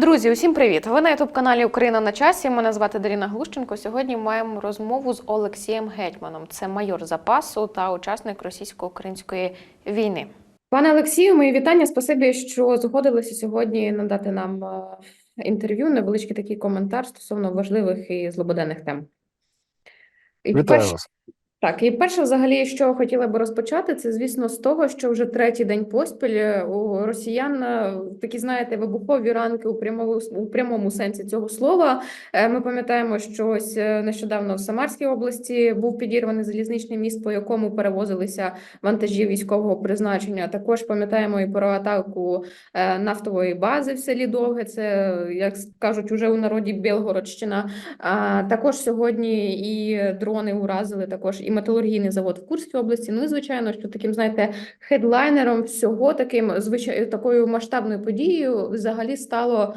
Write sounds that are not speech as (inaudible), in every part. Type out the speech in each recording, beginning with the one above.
Друзі, усім привіт! Ви на ютуб каналі Україна на часі. Мене звати Даріна Глущенко. Сьогодні маємо розмову з Олексієм Гетьманом. Це майор запасу та учасник російсько-української війни. Пане Олексію, мої вітання. Спасибі, що згодилися сьогодні надати нам е, інтерв'ю, невеличкий такий коментар стосовно важливих і злободенних тем. І Вітаю перше- вас. Так, і перше, взагалі, що хотіла би розпочати, це, звісно, з того, що вже третій день поспіль е, у росіян е, такі, знаєте, вибухові ранки у прямому у прямому сенсі цього слова. Е, Ми пам'ятаємо, що ось нещодавно в Самарській області був підірваний залізничний міст, по якому перевозилися вантажі військового призначення. Також пам'ятаємо і про атаку нафтової бази в селі Довге. Це як кажуть, уже у народі Білгородщина. А також сьогодні і дрони уразили також металургійний завод в Курській області. Ну і звичайно, що таким, знаєте, хедлайнером всього таким звичай такою масштабною подією взагалі стало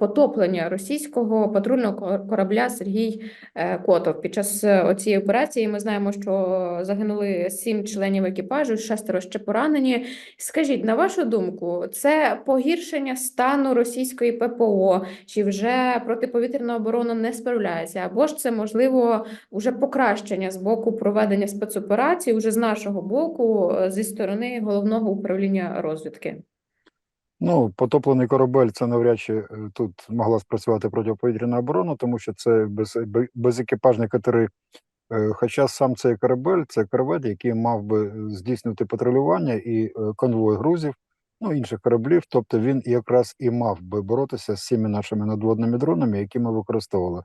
потоплення російського патрульного ко- корабля Сергій е, Котов. Під час е, цієї операції ми знаємо, що загинули сім членів екіпажу, шестеро ще поранені. Скажіть, на вашу думку, це погіршення стану російської ППО? Чи вже протиповітряна оборона не справляється? Або ж це можливо уже покращення з боку проведення спецоперацій, уже з нашого боку, е, зі сторони головного управління розвідки? Ну, потоплений корабель це навряд чи е, тут могла спрацювати протиповітряна оборона, тому що це без, бе- безекіпажні катери. Е, Хоча сам цей корабель це корвет, який мав би е, здійснювати патрулювання і конвой грузів, ну інших кораблів. Тобто він якраз і мав би боротися з цими нашими надводними дронами, які ми використовували.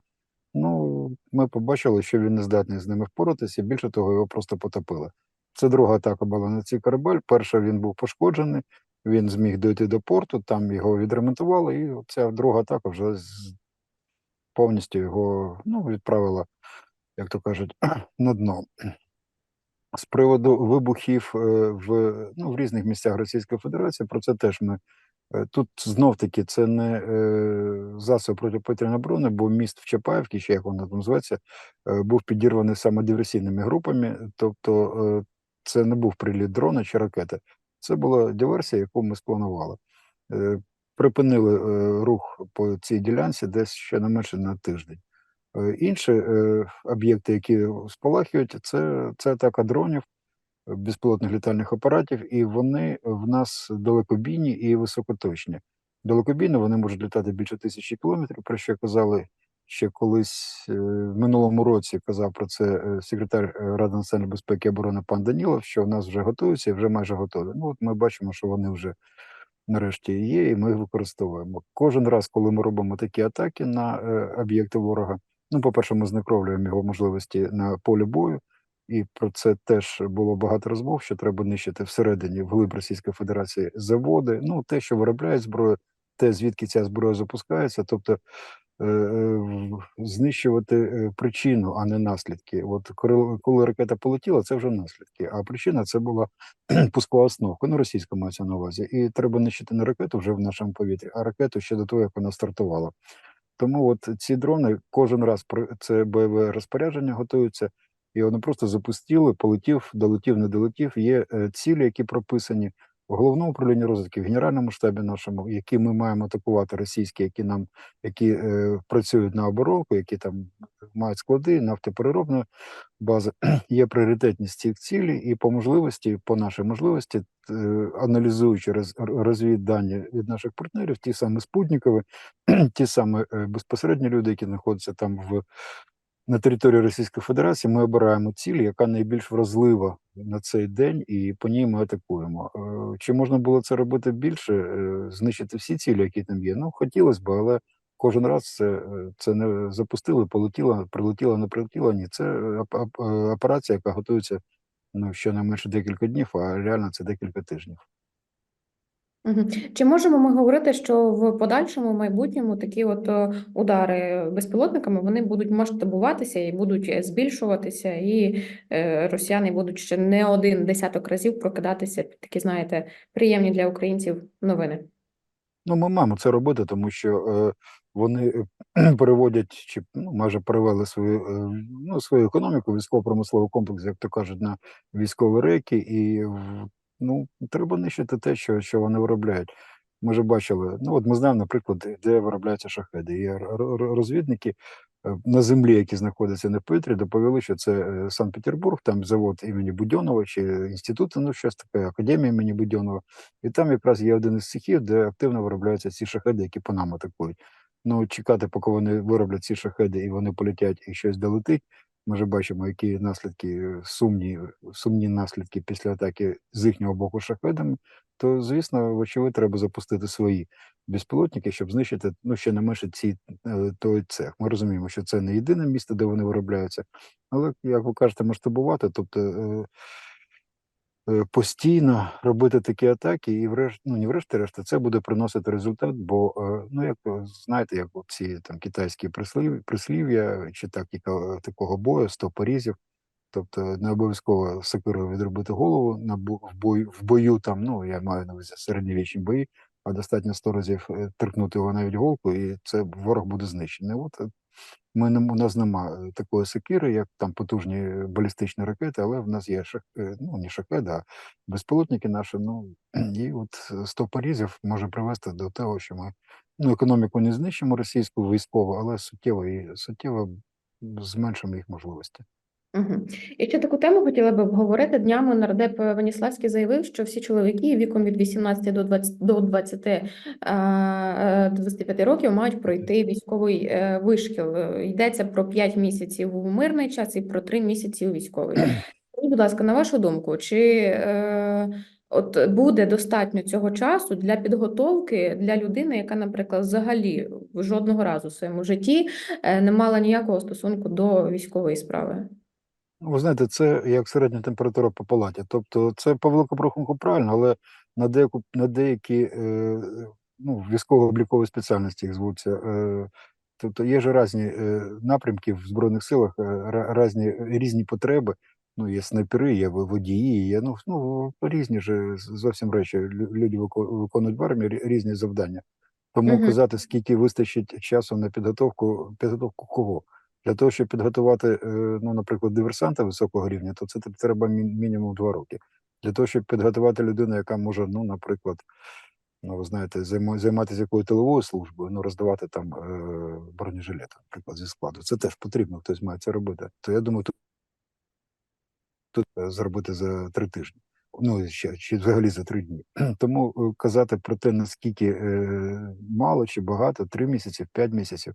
Ну, ми побачили, що він не здатний з ними впоратися, і більше того, його просто потопили. Це друга атака була на цей корабель. Перша він був пошкоджений, він зміг дойти до порту, там його відремонтували, і ця друга атака вже повністю його ну, відправила, як то кажуть, (clears throat) на дно. З приводу вибухів е, в, ну, в різних місцях Російської Федерації, про це теж ми Е, Тут знов таки це не е, засоб протиповітряної оборони, бо міст в Чапаївці, чи як воно там е, був підірваний саме диверсійними групами. Тобто це не був приліт дрона чи ракети. Це була диверсія, яку ми спланували. Е, припинили е, рух по цій ділянці десь ще не менше на тиждень. Е, інші об'єкти, які спалахують, це, це атака дронів безпілотних літальних апаратів, і вони в нас далекобійні і високоточні. Далекобійно вони можуть літати більше тисячі кілометрів, про що казали ще колись е, в минулому році. Казав про це е, секретар е, Ради національної безпеки і оборони пан Данілов, що в нас вже готуються і вже майже готові. Ну от ми бачимо, що вони вже нарешті є, і ми їх використовуємо. Кожен раз, коли ми робимо такі атаки на об'єкти ворога. Ну, по-перше, ми знекровлюємо його можливості на полі бою, і про це теж було багато розмов, що треба нищити всередині вглиб Російської Федерації заводи. Ну, те, що виробляють зброю, те, звідки ця зброя запускається, тобто знищувати е, причину, а не наслідки. От коли, ракета полетіла, це вже наслідки. А причина це була (clears throat) пускова основка. Ну, російська мається на увазі. І треба нищити не ракету вже в нашому повітрі, а ракету ще до того, як вона стартувала. Тому от ці дрони кожен раз про це бойове розпорядження готуються, і вони просто запустили, полетів, долетів, не долетів. Є е, цілі, які прописані в головному управлінні розвідки, в генеральному штабі нашому, які ми маємо атакувати російські, які нам які е, працюють на оборонку, які там мають склади, нафтопереробна база. (clears throat) Є пріоритетність цих цілей, і по можливості, по нашій можливості, е, аналізуючи роз, розвіддані від наших партнерів, ті самі спутникові, (clears throat) ті самі е, безпосередні люди, які знаходяться там в на території Російської Федерації, ми обираємо ціль, яка найбільш вразлива на цей день, і по ній ми атакуємо. Е, Чи можна було це робити більше, е, знищити всі цілі, які там є? Ну хотілося б, але кожен раз це, е, це не запустили, полетіло, прилетіло, не прилетіло. Ні, це оп- оп- операція, яка готується ну щонайменше декілька днів, а реально це декілька тижнів. Чи можемо ми говорити, що в подальшому майбутньому такі от е, удари безпілотниками вони будуть масштабуватися і будуть е, збільшуватися, і е, росіяни будуть ще не один десяток разів прокидатися під такі, знаєте, приємні для українців новини? Ну, ми маємо це робити, тому що е, вони переводять чи ну, майже перевели свою е, ну, свою економіку, військово-промисловий комплекс, як то кажуть, на військові рейки, і в- ну, треба нищити те, що, що вони виробляють. Ми вже бачили, ну от ми знаємо, наприклад, де- виробляються шахеди. Р- розвідники е, на землі, які знаходяться на повітрі, доповіли, що це е, Санкт-Петербург, там завод імені Будьонова чи інститут, ну щось таке, академія імені Будьонова. І там якраз є один із цехів, де активно виробляються ці шахеди, які по нам атакують. Ну, чекати, поки вони вироблять ці шахеди і вони полетять і щось долетить. Ми вже бачимо, які наслідки е, сумні, сумні наслідки після атаки з їхнього боку шахедами. То, звісно, вочевидь, треба запустити свої безпілотники, щоб знищити ну ще не менше ці е, той цех. Ми розуміємо, що це не єдине місто, де вони виробляються, але як ви кажете, масштабувати, тобто. Е, Постійно робити такі атаки, і врешті, ну не врешті-решт, це буде приносити результат. Бо е, ну як знаєте, як ці там китайські прислів, прислів'я чи тактика е, такого бою, 100 порізів. Тобто не обов'язково сокирою відробити голову на в бою в бою. Там ну я маю на увазі середньовічні бої, а достатньо 100 разів торкнути його навіть голку, і це ворог буде знищений. От ми не у нас нема е, такої секіри, як там потужні е, балістичні ракети, але в нас є шах, е, ну не шахеди, а безпілотники наші. Ну (clears throat) і от сто 100 порізів може привести до того, що ми ну економіку не знищимо російську військову, але суттєво і суттєво зменшимо їх можливості. Угу. І ще таку тему хотіла би обговорити. Днями нардеп Веніславський заявив, що всі чоловіки віком від 18 до 20, до 20, е, е, 25 років мають пройти військовий е, вишкіл. Е, Йдеться про 5 місяців у мирний час і про 3 місяці у військовий. Будь ласка, на вашу думку, чи е, от буде достатньо цього часу для підготовки для людини, яка, наприклад, взагалі жодного разу в своєму житті е, не мала ніякого стосунку до військової справи? Ну, Ви знаєте, це як середня температура по палаті. Тобто, це по великому рахунку правильно, але на деяку на деякі е, ну, військово-облікові спеціальності їх звуться. Е, тобто є ж різні е, напрямки в Збройних силах, е, різні, різні потреби. Ну, є снайпери, є водії, є ну, ну різні ж зовсім речі. Люди виконують в армії різні завдання. Тому Мгм. казати, скільки вистачить часу на підготовку, підготовку кого? Для того, щоб підготувати, е, ну, наприклад, диверсанта високого рівня, то це треба мінімум два роки. Для того, щоб підготувати людину, яка може, ну, наприклад, ну, ви знаєте, займатися якою тиловою службою, ну, роздавати там е, бронежилети, наприклад, зі складу. Це теж потрібно, хтось має це робити. То я думаю, тут, тут е, зробити за три тижні. Ну, ще чи взагалі за три дні. (clears throat) Тому казати про те, наскільки мало чи багато, три місяці, п'ять місяців.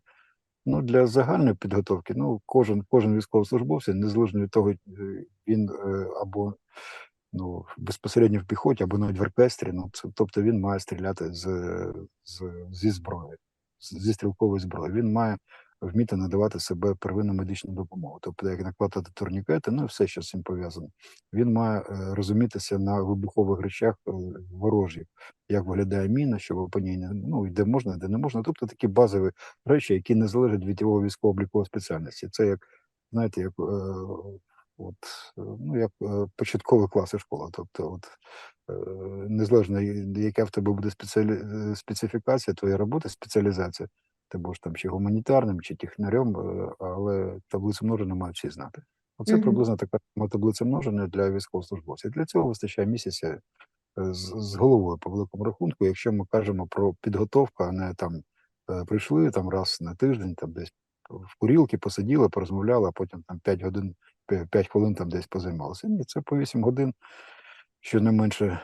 Ну, для загальної підготовки, ну, кожен, кожен військовослужбовець, незалежно від того, е, він е, або ну, безпосередньо в піхоті, або навіть в оркестрі, ну, тобто він має стріляти з, з, зі зброї, зі стрілкової зброї. Він має вміти надавати себе первинну медичну допомогу, тобто як накладати турнікети, ну все, що з цим пов'язано. Він має е, розумітися на вибухових речах е, ворожих, як виглядає міна, щоб по ній не ну де можна, де не можна. Тобто такі базові речі, які не залежать від його військово-облікової спеціальності. Це як, знаєте, як, е, от, ну, як початкові класи школи. Тобто, от, незалежно, яка в тебе буде спеціалі... специфікація твоєї роботи, спеціалізація, ти будеш там чи гуманітарним, чи технарем, е, але таблицю множення мають всі знати. Оце Мгм. приблизно така таблиця множення для військовослужбовців. Для цього вистачає місяця е, з, з головою по великому рахунку, якщо ми кажемо про підготовку, а не там е, прийшли там раз на тиждень, там десь в курілки посиділи, порозмовляли, а потім там 5 годин, 5 хвилин там десь позаймалися. Ні, це по 8 годин, щонайменше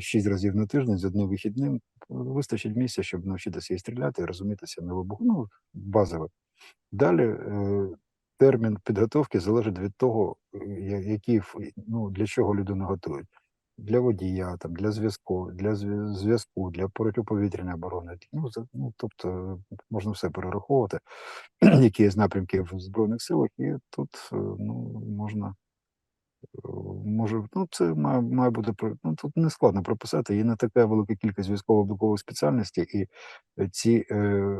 6 разів на тиждень з одним вихідним. Вистачить місця, щоб навчитися і стріляти, і розумітися на вибух. Ну, базове. Далі е, термін підготовки залежить від того, е, які ну, для чого людину готують. Для водія, там, для зв'язку, для зв'язку, для протиповітряної оборони. Ну, ну, тобто можна все перераховувати, (clears throat) які є напрямки в Збройних силах, і тут е, ну, можна може, ну це має, має бути ну, тут не складно прописати. Є не така велика кількість військово-облікових спеціальностей, і е, ці е, е,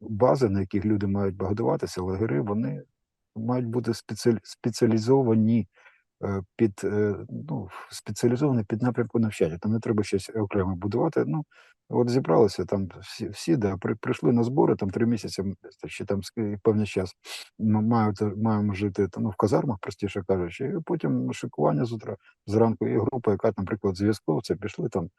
бази, на яких люди мають багатуватися, лагери, вони мають бути спеціалізовані під е, ну, спеціалізовані під напрямку навчання. Там не треба щось окремо будувати. Ну от зібралися там всі, всі да, при, прийшли на збори там три місяці чи там певний час. Мають маємо жити там, ну, в казармах, простіше кажучи, і потім шикування з утра зранку. Є група, яка, наприклад, зв'язковця пішли там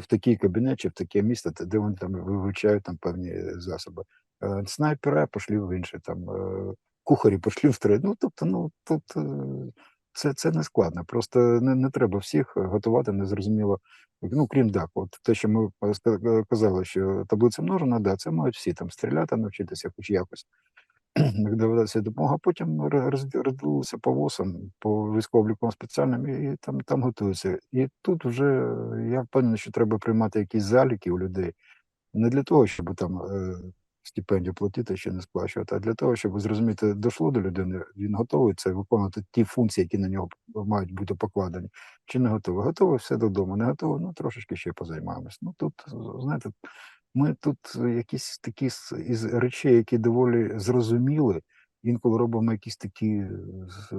в такий кабінет чи в таке місто, де- вони там вивчають там певні засоби. Е, Снайпера пішли в інше, там е, кухарі пішли в три. Ну тобто, ну е, це, це не складно. Просто не, не треба всіх готувати незрозуміло. Ну, крім так, от те, що ми е, е, казали, що таблиця множена, да, це мають всі там стріляти, навчитися хоч якось. (clears throat) як доведеться допомога, потім ро- розділилися по ВОСам, по військово-обліковим спеціальним, і, там, там готуються. І тут вже е, я впевнений, що треба приймати якісь заліки у людей не для того, щоб там е, стипендію платити, ще не сплачувати, а для того, щоб зрозуміти, дошло до людини, він готовий це виконувати ті функції, які на нього мають бути покладені, чи не готовий. Готовий все додому, не готовий, ну трошечки ще позаймаємось. Ну тут, знаєте, ми тут якісь такі із речей, які доволі зрозуміли, інколи робимо якісь такі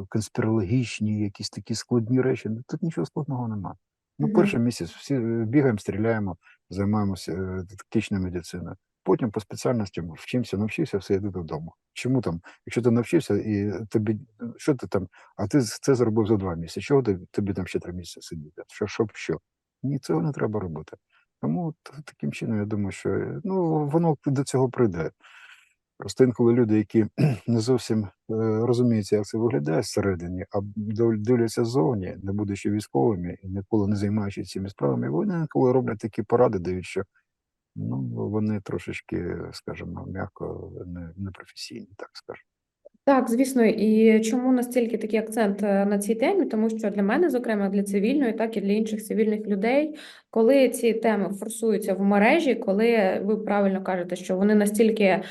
конспірологічні, якісь такі складні речі. Ну, Тут нічого складного немає. Ну, перший місяць всі бігаємо, стріляємо, займаємося е, тактичною медициною. Потім по спеціальностям вчимося, навчився, все йду додому. Чому там, якщо ти навчився і тобі що ти там, а ти це зробив за два місяці. Чого тобі, тобі там ще три місяці сидіти? Що, щоб що? Ні, цього не треба робити. Тому таким чином я думаю, що ну воно до цього прийде. Просто інколи люди, які (clears throat) не зовсім е, розуміються, як це виглядає всередині, а див- дивляться ззовні, не будучи військовими і ніколи не займаючись цими справами, вони інколи роблять такі поради, дають, що ну вони трошечки, скажімо, м'яко не, непрофесійні, так скажемо. Так, звісно, і чому настільки такий акцент е, на цій темі? Тому що для мене, зокрема, для цивільної, так і для інших цивільних людей, коли ці теми форсуються в мережі, коли ви правильно кажете, що вони настільки е,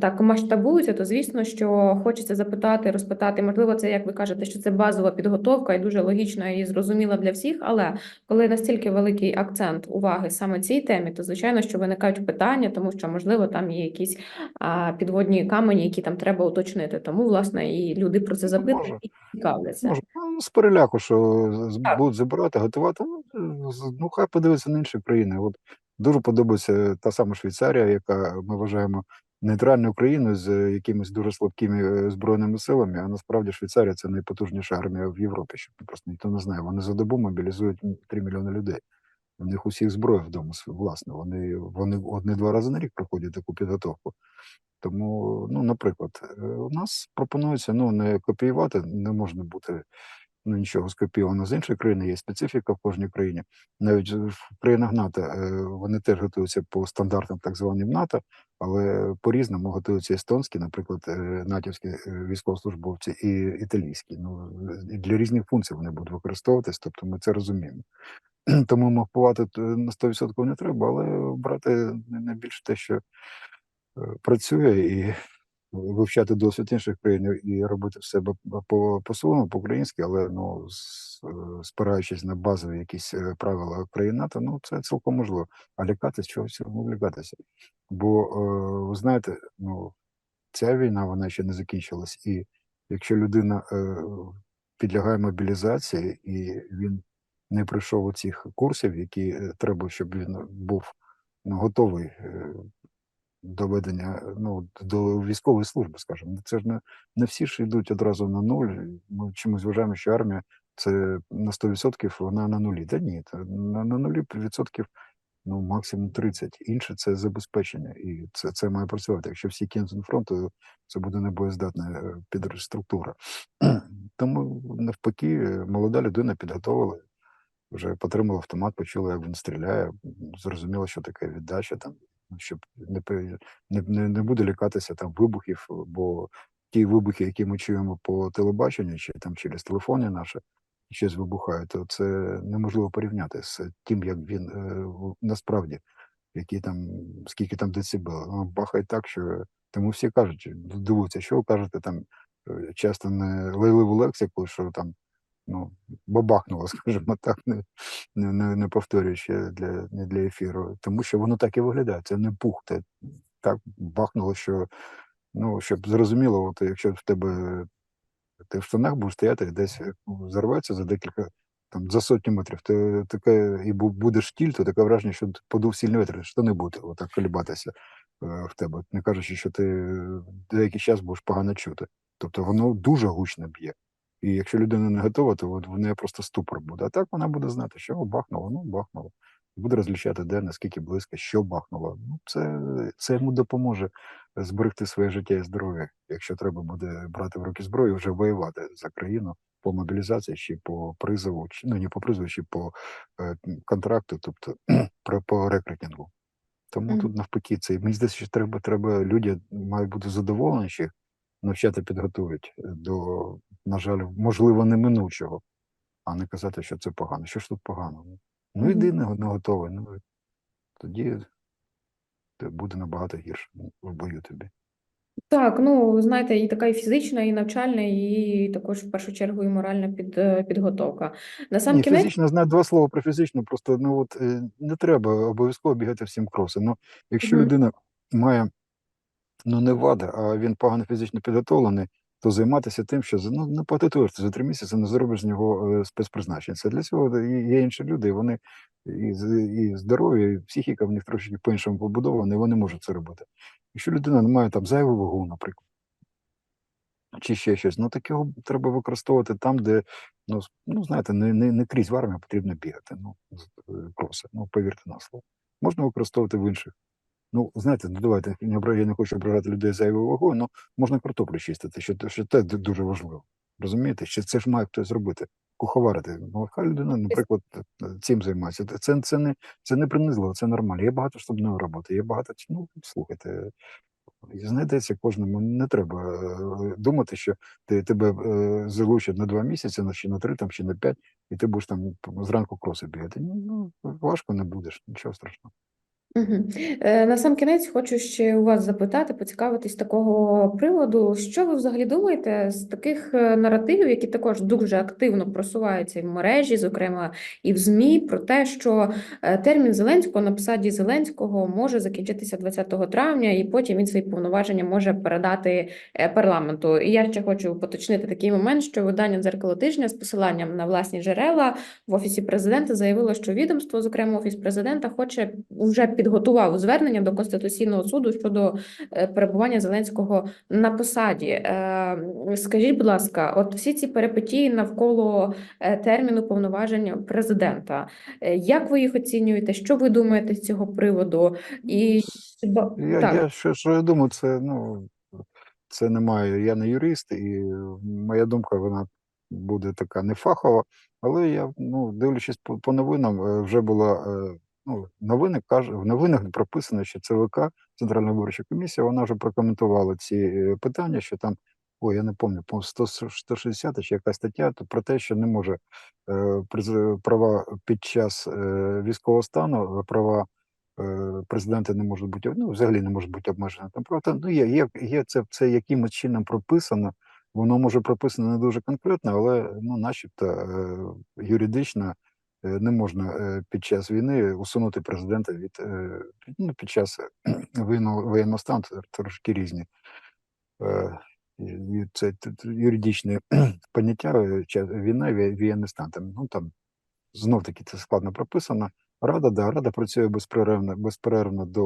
так масштабуються, то звісно, що хочеться запитати, розпитати. Можливо, це як ви кажете, що це базова підготовка і дуже логічна і зрозуміла для всіх. Але коли настільки великий акцент уваги саме цій темі, то звичайно, що виникають питання, тому що можливо там є якісь а, підводні камені, які там треба уточнити. Тому, власне, і люди про це запитують може. і цікавляться. Може, ну, з переляку, що Так. будуть забирати, готувати. Ну, ну хай подивиться на інші країни. От дуже подобається та сама Швейцарія, яка ми вважаємо нейтральною країною з е, якимись дуже слабкими е, збройними силами. А насправді Швейцарія це найпотужніша армія в Європі. Щоб просто ніхто не знає. Вони за добу мобілізують 3 мільйони людей. У них усіх зброя вдома власне. Вони вони одне-два рази на рік проходять таку підготовку. Тому, ну, наприклад, е, у нас пропонується ну не копіювати, не можна бути ну нічого скопійовано з іншої країни, є специфіка в кожній країні. Навіть в країнах НАТО е, вони теж готуються по стандартам, так званим НАТО, але по-різному готуються естонські, наприклад, е, натівські військовослужбовці і італійські. Ну для різних функцій вони будуть використовуватись, тобто ми це розуміємо. (clears throat) Тому мапувати на 100% не треба, але брати не- не більше те, що е, працює, і вивчати досвід інших країн і робити все б- по по-своєму, по-українськи, але ну е, спираючись на базові якісь е, правила країн НАТО, ну це цілком можливо. А лякатись чогось ну, лякатися. Бо ви знаєте, ну ця війна вона ще не закінчилась, і якщо людина підлягає мобілізації і він не пройшов оцих курсів, які е, треба, щоб він був ну, готовий е, до ведення ну, до військової служби, скажімо. Це ж не, не всі ж йдуть одразу на нуль. Ми чомусь вважаємо, що армія це на 100% вона на нулі. Та ні, на, на нулі відсотків ну, максимум 30. Інше це забезпечення, і це, це має працювати. Якщо всі кинуть на фронт, то це буде небоєздатна е, підструктура. (clears throat) Тому навпаки, е, молода людина підготовила, вже потримала автомат, почула, як він стріляє, зрозуміла, що таке віддача там, ну, щоб не, не, не, буде лякатися там вибухів, бо ті вибухи, які ми чуємо по телебаченню, чи там через телефони наші, щось вибухає, то це неможливо порівняти з тим, як він е, насправді, які там, скільки там децибел. Воно бахає так, що тому всі кажуть, дивуються, що ви кажете там е, часто не лайливу лексику, що там ну, бабахнуло, (laughs) скажімо так, не, не, не, не повторюючи для, не для ефіру, тому що воно так і виглядає. Це не пух, це так бахнуло, що ну, щоб зрозуміло, от якщо в тебе ти в штанах будеш стояти десь е, ну, зарветься за декілька там за сотню метрів, ти таке і бу- буде штіль, то таке враження, що подув сильний вітер, штани буде отак колібатися е, в тебе. Не кажучи, що ти е, деякий час будеш погано чути. Тобто воно дуже гучно б'є. І якщо людина не готова, то от в неї просто ступор буде. А так вона буде знати, що бахнуло, ну бахнуло. буде розлічати, де наскільки близько, що бахнуло. Ну, це, це йому допоможе зберегти своє життя і здоров'я, якщо треба буде брати в руки зброю, і вже воювати за країну по мобілізації чи по призову, чи ну не по призову, чи по е, контракту, тобто (clears throat) про по рекрутингу. Тому Мгм. тут навпаки, це мені здається, що треба, треба люди мають бути задоволені, що їх навчати підготують до, на жаль, можливо, неминучого, а не казати, що це погано. Що ж тут погано? Ну йди не, не готовий. Ну тоді буде набагато гірше ну, в бою тобі. Так, ну знаєте, і така і фізична, і навчальна, і також в першу чергу і моральна під, е, підготовка. На сам Ні, кінець, фізично знаю два слова про фізично, просто ну от е, не треба обов'язково бігати всім кроси. Ну, якщо Мгм. людина людина має ну не вади, а він погано фізично підготовлений, то займатися тим, що ну, не потитуєшся за три місяці, не зробиш з нього е, спецпризначення. Для цього є інші люди, і вони і, і здоров'я, і психіка в них трошки по-іншому побудована, і вони можуть це робити. Якщо людина не має там зайву вагу, наприклад, чи ще щось, ну так його треба використовувати там, де ну, ну знаєте, не, не, не крізь в армію потрібно бігати. Ну, з- е, кроси. Ну, повірте на слово. Можна використовувати в інших. Ну, знаєте, ну давайте не я не хочу ображати людей зайвою вагою, але можна картоплю чистити, що, що те дуже важливо. Розумієте, що це ж має хтось зробити, куховарити. Ну, хай людина, наприклад, е, цим займається. Це, це, не, це не принизливо, це нормально. Є багато штабної роботи, є багато. Ну, слухайте, знайдеться кожному. Не треба е, думати, що ти, тебе е, залучать на два місяці, чи на три, там, чи на п'ять, і ти будеш там зранку кроси бігати. Ну, ну, важко не будеш, нічого страшного. Мгм. Е, На сам кінець хочу ще у вас запитати, поцікавитись такого приводу. Що ви взагалі думаєте з таких е, наративів, які також дуже активно просуваються в мережі, зокрема і в ЗМІ, про те, що е, термін Зеленського на посаді Зеленського може закінчитися 20 травня, і потім він свої повноваження може передати е, парламенту. І я ще хочу поточнити такий момент, що видання «Дзеркало тижня» з посиланням на власні джерела в офісі президента заявило, що відомство, зокрема офіс президента, хоче вже підготував звернення до конституційного суду щодо е, перебування Зеленського на посаді. Е, Скажіть, будь ласка, от всі ці перипетії навколо е, терміну повноважень президента, як ви їх оцінюєте? Що ви думаєте з цього приводу? І Я, так, я що, що я думаю, це ну це не маю. Я не юрист, і моя думка вона буде така нефахова. Але я ну дивлячись по, по новинам, вже була ну новини каже в новинах прописано, що ЦВК Центральна виборча комісія, вона вже прокоментувала ці е, питання, що там. Ой, я не пам'ятаю, по 100, 160 чи якась стаття то про те, що не може е, права під час е, військового стану, права е, президенти не можуть бути ну, взагалі не можуть бути обмежені. Там правда, ну є, є, є це, це якимось чином прописано. Воно може прописано не дуже конкретно, але ну, начебто е, юридично не можна е, під час війни усунути президента від е, ну, під час (clears throat) воєнного стану трошки різні. Е, це юридичне (clears throat) поняття е, війна, ві- воєнний стан. Там, ну там знов таки це складно прописано. Рада, да, рада працює безперервно, безперервно до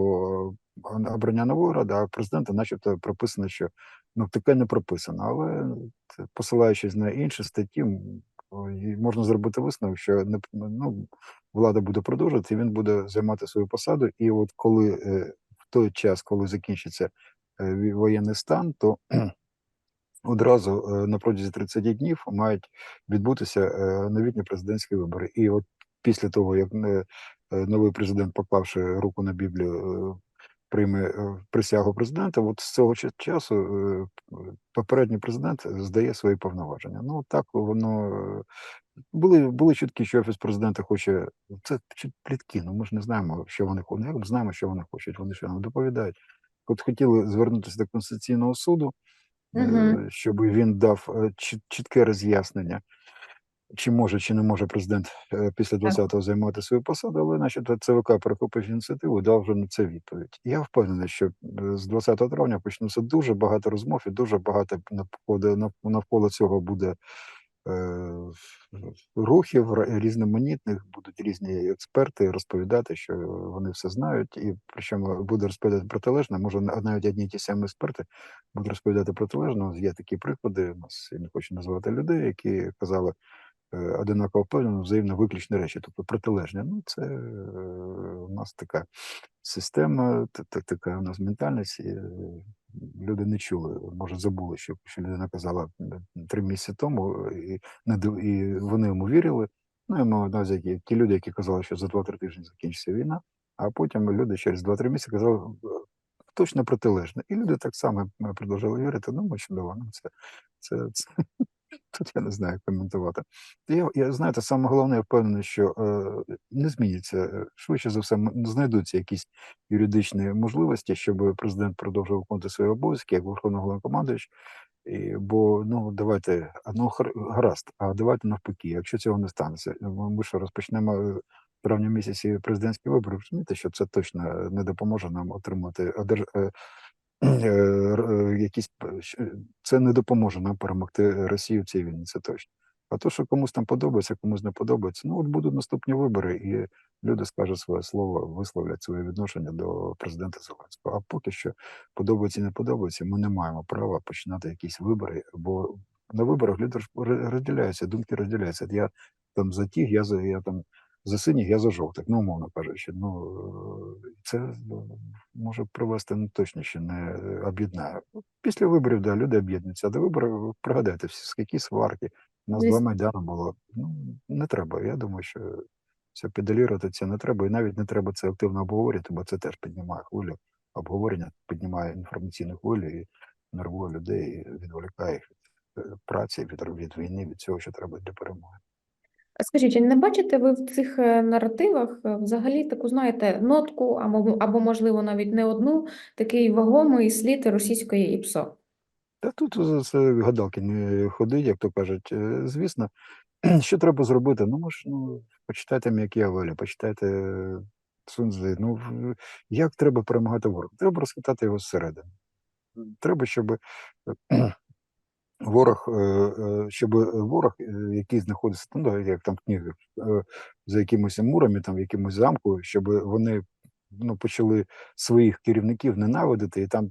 е, обрання нової ради, а президента, начебто, прописано, що ну таке не прописано. Але посилаючись на інші статті, і можна зробити висновок, що не ну, влада буде продовжувати, і він буде займати свою посаду. І от коли е, в той час, коли закінчиться е, воєнний стан, то (clears throat) одразу е, на протязі 30 днів мають відбутися новітні президентські вибори. І от після того, як новий президент, поклавши руку на Біблію, прийме е, присягу президента, от з цього часу е, попередній президент здає свої повноваження. Ну так воно е, були, були чутки, що офіс президента хоче. Це плітки. Ну ми ж не знаємо, що вони хочуть. Ми знаємо, що вони хочуть. Вони що нам доповідають. От хотіли звернутися до Конституційного суду, е, Мгм. щоб він дав е, чіт- чітке роз'яснення, чи може, чи не може президент е, після 20-го займати свою посаду, але начебто ЦВК перехопив ініціативу, дав вже на це відповідь. Я впевнений, що е, з 20 травня почнуться дуже багато розмов і дуже багато навколо, нав- навколо цього буде е, рухів різноманітних, будуть різні експерти розповідати, що вони все знають, і причому буде розповідати протилежне. Може, на- навіть одні й ті самі експерти будуть розповідати протилежно. Є такі приклади. У нас я не хочу називати людей, які казали, е, одинаково впевнено, взаємно виключні речі, тобто протилежні. Ну, це е, у нас така система, та- та- така у нас ментальність. і, е, Люди не чули, може, забули, що, людина казала три місяці тому, і, і вони йому вірили. Ну, я маю на увазі, ті люди, які казали, що за 2-3 тижні закінчиться війна, а потім люди через 2-3 місяці казали точно протилежне. І люди так само продовжили вірити. Ну, чудово. Ну, це, це, це, тут я не знаю, як коментувати. Я, я знаєте, саме головне, я впевнений, що е, не зміниться. Е, Швидше за все, знайдуться якісь юридичні можливості, щоб президент продовжував виконувати свої обов'язки як Верховний Головнокомандуючий. І, бо ну давайте ну гаразд, а давайте навпаки, якщо цього не станеться, ми ми що розпочнемо е, травні місяці президентські вибори, розумієте, що це точно не допоможе нам отримати е, е, р- е, якісь це не допоможе нам перемогти Росію в цій війні, це точно. А то, що комусь там подобається, комусь не подобається, ну от будуть наступні вибори, і люди скажуть своє слово, висловлять своє відношення до президента Зеленського. А поки що подобається, не подобається, ми не маємо права починати якісь вибори, бо на виборах люди розділяються, думки розділяються. Я там за тих, я за я там за синіх, я за жовтих, ну умовно кажучи. Ну це ну, може привести ну, точно ще не об'єднає. Після виборів да, люди об'єднуються, а до виборів пригадайте всі скільки сварки. У нас два майдани було. Ну не треба. Я думаю, що це педалірувати це не треба, і навіть не треба це активно обговорювати, бо це теж піднімає хвилю обговорення, піднімає інформаційну хвилю і нервує людей, і відволікає їх від е, праці, від, від війни, від цього, що треба для перемоги. Скажіть, а не бачите ви в цих е, наративах е, взагалі таку, знаєте, нотку, або, або можливо навіть не одну, такий вагомий слід російської ІПСО? Та тут це гадалки не ходить, як то кажуть. Е, Звісно, (clears throat) що треба зробити? Ну, ми ж ну, почитайте М'якіавелі, почитайте Цунзи. Ну, як треба перемагати ворога? Треба розхитати його зсередини. Треба, щоб ворог, е, е, щоб ворог, е, який знаходиться, ну, як там книги, за якимись мурами, там, в якимось замку, щоб вони ну, почали своїх керівників ненавидити і там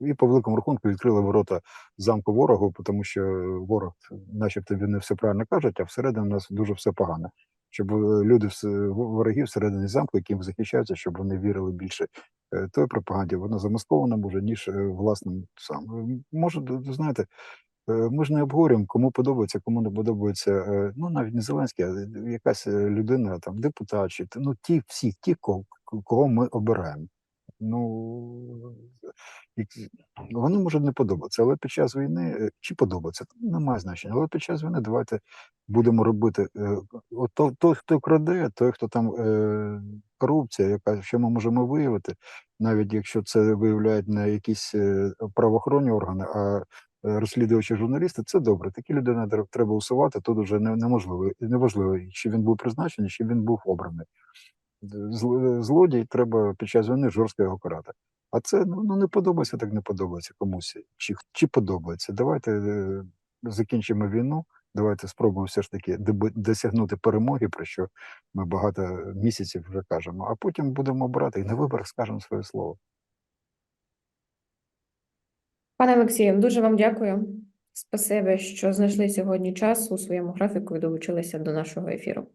і по великому рахунку відкрили ворота замку ворогу, тому що ворог, начебто, не все правильно кажуть, а всередині у нас дуже все погано. Щоб люди вороги всередині замку, яким захищаються, щоб вони вірили більше той пропаганді, вона замаскована може, ніж е, власним сам. Е, Може, знаєте, е, ми ж не обговорюємо, кому подобається, кому не подобається. е, Ну навіть не Зеленський, а е, якась е, людина, там депутат, чи ну ті всі, ті, кого ми обираємо. Ну вони можуть не подобатися, але під час війни е, чи подобається, немає значення. Але під час війни давайте будемо робити. е, От то- той, хто краде, той, хто там е, корупція, яка що ми можемо виявити, навіть якщо це виявляють не якісь правоохоронні органи, а розслідувачі журналісти, це добре. Такі людини тре- треба усувати. Тут не, неможливо, неважливо, чи він був призначений, чи він був обраний. Зл- Злодій треба під час війни жорстко його карати. А це ну, ну не подобається, так не подобається комусь. Чи, чи подобається? Давайте е, закінчимо війну. Давайте спробуємо все ж таки досягнути перемоги, про що ми багато місяців вже кажемо, а потім будемо обирати і на виборах скажемо своє слово. Пане Олексію, дуже вам дякую. Спасибі, що знайшли сьогодні час у своєму графіку і долучилися до нашого ефіру.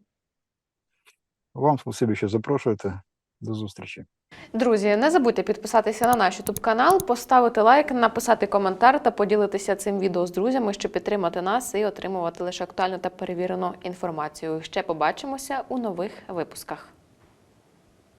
Вам спасибі, що запрошуєте. До зустрічі. Друзі, не забудьте підписатися на наш YouTube канал, поставити лайк, написати коментар та поділитися цим відео з друзями, щоб підтримати нас і отримувати лише актуальну та перевірену інформацію. Ще побачимося у нових випусках.